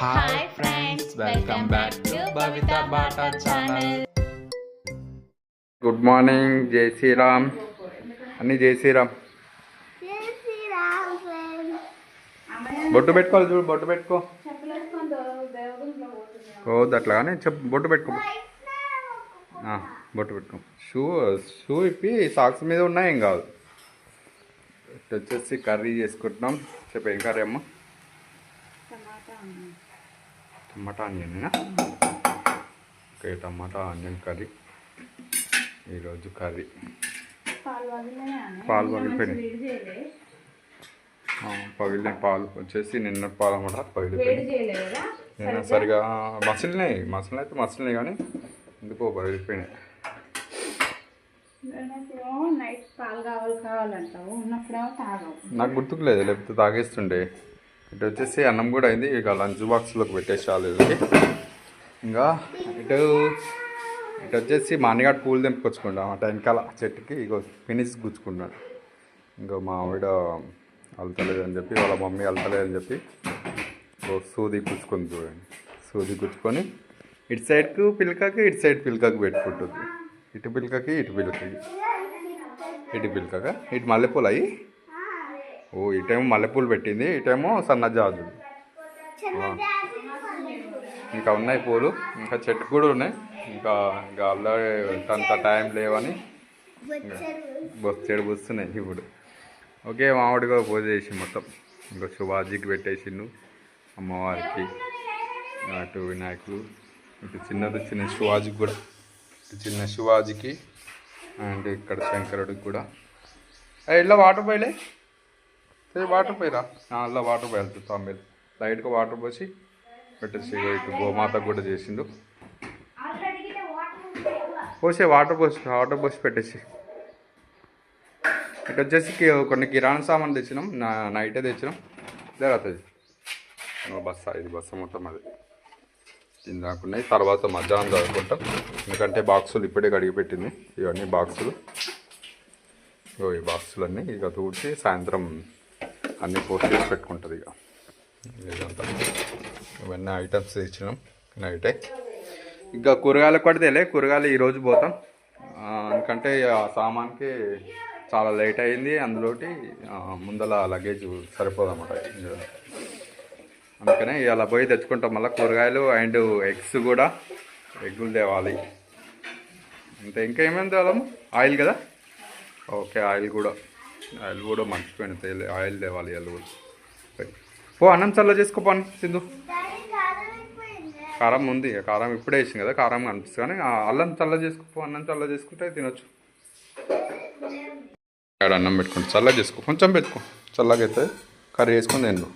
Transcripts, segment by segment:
Hi friends welcome back to Bhavitha Bata channel good morning జై శ్రీరామ్ అన్ని జై శ్రీరామ్ బొట్టు పెట్టుకోవాలి చూడు బొట్టు పెట్టుకో. అట్లా కానీ చెప్పు బొట్టు పెట్టుకో. బొట్టు పెట్టుకో. షూ షూ ఇప్పి సాక్స్ మీద ఉన్నాయి ఏం కాదు. ఇటు వచ్చేసి కర్రీ చేసుకుంటున్నాం. చెప్పు కర్రీ అమ్మ? Tomato onion okay tomato onion curry. ఈరోజు కర్రీ. పాలు పగిలిపోయినాయి పగిలిన పాలు వచ్చేసి నిన్న పాలు అన్నమాట పగిలిపోయినాయి. నిన్న సరిగా మసలినాయి మసలు అయితే మసలినాయి కానీ ఎందుకో పగిలిపోయినాయి. నాకు గుర్తుకు లేదు లేకపోతే తాగేస్తుండే. ఇటు వచ్చేసి అన్నం కూడా అయింది. ఇక లంచ్ బాక్స్లోకి పెట్టేసాలి ఇది ఇంకా ఇటు ఇటు వచ్చేసి మా అన్నగాడు పూలు తెంపుకొచ్చుకుంటాం. అటు వెనకాల చెట్టుకి ఇగో ఫినిష్ గుచ్చుకున్నాడు. ఇంకా మా ఆవిడ అని చెప్పి వాళ్ళ మమ్మీ అని చెప్పి సూది గుచ్చుకుంది చూడండి. సూది గుచ్చుకొని ఇటు సైడ్కు పిల్కకి ఇటు సైడ్ పిల్కకి పెట్టుకుంటుంది. ఇటు పిల్కకి ఇటు పిల్కకి. ఇటు పిల్కక ఇటు మల్లెపూలు అయ్యి ఓ ఇటేమో మల్లెపూలు పెట్టింది ఇటేమో సన్నజాజులు ఆ. ఇంకా ఉన్నాయి పూలు ఇంకా చెట్టు కూడా ఉన్నాయి. ఇంకా ఇంకా అల్లరి అంత టైం లేవని బొచ్చేడు బుస్తున్నాయి ఇప్పుడు. ఓకే మామిడిగా పూజ చేసి మొత్తం. ఇంకా శుభాజీకి పెట్టేసిండు అమ్మవారికి అటు వినాయకులు. ఇటు చిన్నది చిన్న శివాజీకి కూడా. ఇటు చిన్న శివాజీకి అండ్ ఇక్కడ శంకరుడికి కూడా. ఇలా వాటర్ పోయలే? ఏ, వాటర్ పోయిరా? అలా వాటర్ పోయి వెళ్తుంది తొమ్మిది లైట్గా వాటర్ పోసి పెట్టేసి ఇటు గోమాత కూడా చేసిండు. పోసే వాటర్ పోసి వాటర్ పోసి పెట్టేసి. ఇటు వచ్చేసి కొన్ని కిరాణా సామాన్ తెచ్చినాం నా నైటే తెచ్చినాం. జరుగుతుంది బస్సా ఇది బస్స మొత్తం అది. తిందాకున్నాయి తర్వాత మధ్యాహ్నం చదువుకుంటాం. ఎందుకంటే బాక్సులు ఇప్పుడే కడిగి పెట్టింది. ఇవన్నీ బాక్సులు. ఈ బాక్సులన్నీ ఇక తూడ్చి సాయంత్రం అన్నీ పోస్ట్ చేసి పెట్టుకుంటుంది ఇక. ఇదంతా. ఇవన్నీ ఐటమ్స్ ఇచ్చినాం నైటే. ఇంకా కూరగాయలకు కూడా తెలియ కూరగాయలు ఈరోజు పోతాం. ఎందుకంటే ఆ సామాన్కి చాలా లేట్ అయింది. అందులోటి ముందల లగేజ్ సరిపోదన్నమాట. ఇంకా అందుకనే ఇలా పోయి తెచ్చుకుంటాం. మళ్ళీ కూరగాయలు అండ్ ఎగ్స్ కూడా. ఎగ్గులు తేవాలి. అంతే ఇంకా ఏమేమి తేవాలమ్మ? ఆయిల్ కదా? ఓకే ఆయిల్ కూడా. ఆయిల్ కూడా మర్చిపోయిన. ఆయిల్ తేవాలి ఆయిల్ కూడా. పో అన్నం చల్ల చేసుకోపోని సింధు. కారం ఉంది ఇక కారం ఇప్పుడే వేసింది కదా కారం కనిపిస్తుంది కానీ అల్లం చల్ల చేసుకోపో అన్నం చల్ల చేసుకుంటే తినొచ్చు. ఇక్కడ అన్నం పెట్టుకోండి చల్ల చేసుకో కొంచెం పెట్టుకో. చల్లగా అయితే కర్రీ వేసుకొని తిన్ను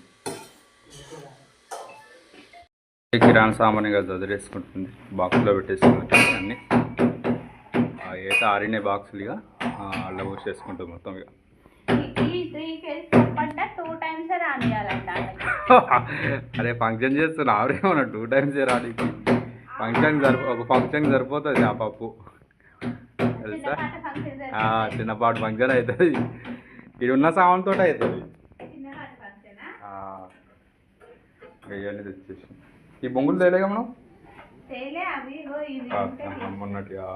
కిరాణా సామాన్ ఇక దదిరేసుకుంటుంది బాక్స్లో పెట్టేసుకుంటుంది అన్నీ. అయితే ఆరినే బాక్సులు ఇక అల్ల పోసేసుకుంటుంది మొత్తం ఇక. త్రీ కేజీ చెప్పంటే టూ టైమ్స్ రానియాలంట అరే ఫంక్షన్ చేస్తున్నా. ఆవిడేమన్నా టూ టైమ్స్ రాడి ఫంక్షన్ సరిపో ఒక ఫంక్షన్ సరిపోతుంది ఆ పప్పు. తెలుసా? చిన్నపాటి ఫంక్షన్ అవుతుంది ఇది ఉన్న సామాన్తో అవుతుంది ఇంకా ఇవన్నీ తెచ్చేసి ఈ బొంగులు తేలేగా మనం? మొన్నటిగా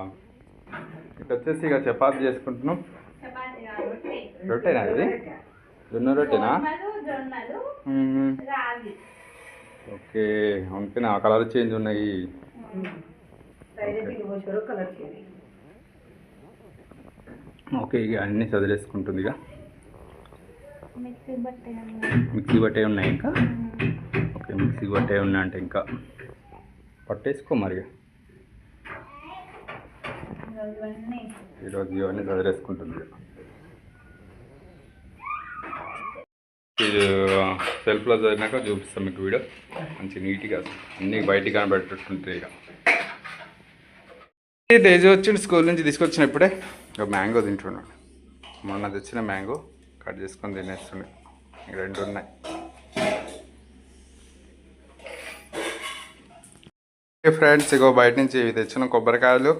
ఇటు వచ్చేసి ఇక చపాతి చేసుకుంటున్నాం. రొట్టెనా ఇది? జొన్న రొట్టెనా? ఓకే ఆ కలర్ చేంజ్ ఉన్నాయి. ఓకే ఇక అన్నీ చదివేసుకుంటుంది ఇక. మిక్సీ బట్టి ఉన్నాయి ఇంకా? ఓకే మిక్సీ బట్టే ఉన్నాయి అంటే ఇంకా. పట్టేసుకో మరి. ఈరోజు ఇవన్నీ. చదివేసుకుంటుంది ఇది సెల్ఫ్లో చదివినాక చూపిస్తాం మీకు వీడియో. మంచి నీట్గా అన్నీ బయటికి కనబెట్టుకుంటుంది ఇక. తేజ వచ్చిండు స్కూల్ నుంచి తీసుకొచ్చిన ఇప్పుడే మ్యాంగో తింటున్నాడు. మొన్న తెచ్చిన మ్యాంగో కట్ చేసుకొని తినేస్తుండే ఇక రెండు ఉన్నాయి. ఫ్రెండ్స్ ఇగో బయట నుంచి ఇవి తెచ్చిన కొబ్బరికాయలు.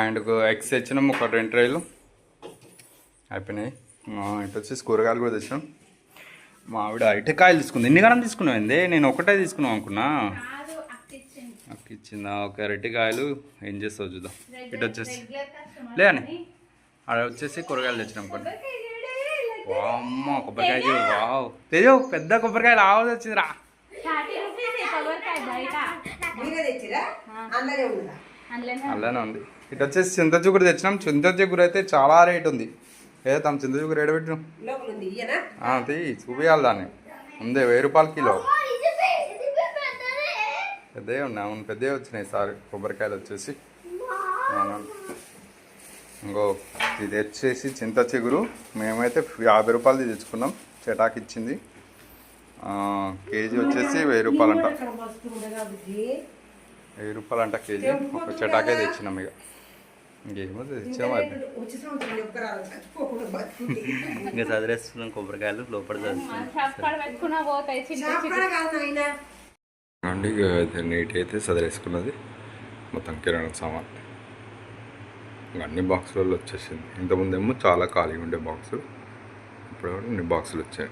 అండ్ ఎగ్స్ తెచ్చినాం ఒక రెండు ట్రైలు. అయిపోయినాయి. ఇటు వచ్చేసి కూరగాయలు కూడా తెచ్చాం మా ఆవిడ అరటికాయలు తీసుకుంది. ఎన్ని గణం తీసుకున్నావు ఏంది నేను ఒకటే తీసుకున్నాం అనుకున్నా. నాకు ఇచ్చిందా. ఒక అరటికాయలు ఏం చేస్తావు చూద్దాం. ఇటు వచ్చేసి రెగ్యులర్ కస్టమర్ లే అని అక్కడ వచ్చేసి కూరగాయలు తెచ్చినాం కొన్ని వామ్మ కొబ్బరికాయ వావ్. తెజు పెద్ద కొబ్బరికాయలు ఆవాజ్ వచ్చిందిరా అలానే ఉంది. ఇటు వచ్చేసి చింత చిగురు తెచ్చినాం. చింత చిగురు అయితే చాలా రేట్ ఉంది. ఏ తమ చింత చిగురు రేటు పెట్టినాం తీ చూపించాలి దాన్ని. ఉందే వెయ్యి రూపాయల కిలో. పెద్దవి ఉన్నాయి. అవును పెద్దవి వచ్చినాయి సార్ కొబ్బరికాయలు వచ్చేసి. అవును. ఇంకో ఇది వచ్చేసి చింత చిగురు. మేమైతే యాభై రూపాయలది తెచ్చుకున్నాం. చెటాకి ఇచ్చింది. ఆ, కేజీ వచ్చేసి వెయ్యి రూపాయలంట. వెయ్యి రూపాయలంట కేజీ. ఒక చెటాకే తెచ్చినాం ఇక. ఇంకేమో తెచ్చాం అది వచ్చి సంవత్సరం చెప్పుకురావాలి చచ్చిపోకుండా బతుకుంటే. ఇంకా చదివేస్తున్నాం కొబ్బరికాయలు లోపల అండి ఇక అయితే నీట్ అయితే సదిరేసుకున్నది మొత్తం కిరాణా సామాన్. ఇంకా అన్ని బాక్సులలో వచ్చేసింది. ఇంతకుముందేమో చాలా ఖాళీగా ఉండే బాక్సులు ఇప్పుడు ఇన్ని బాక్సులు వచ్చాయి.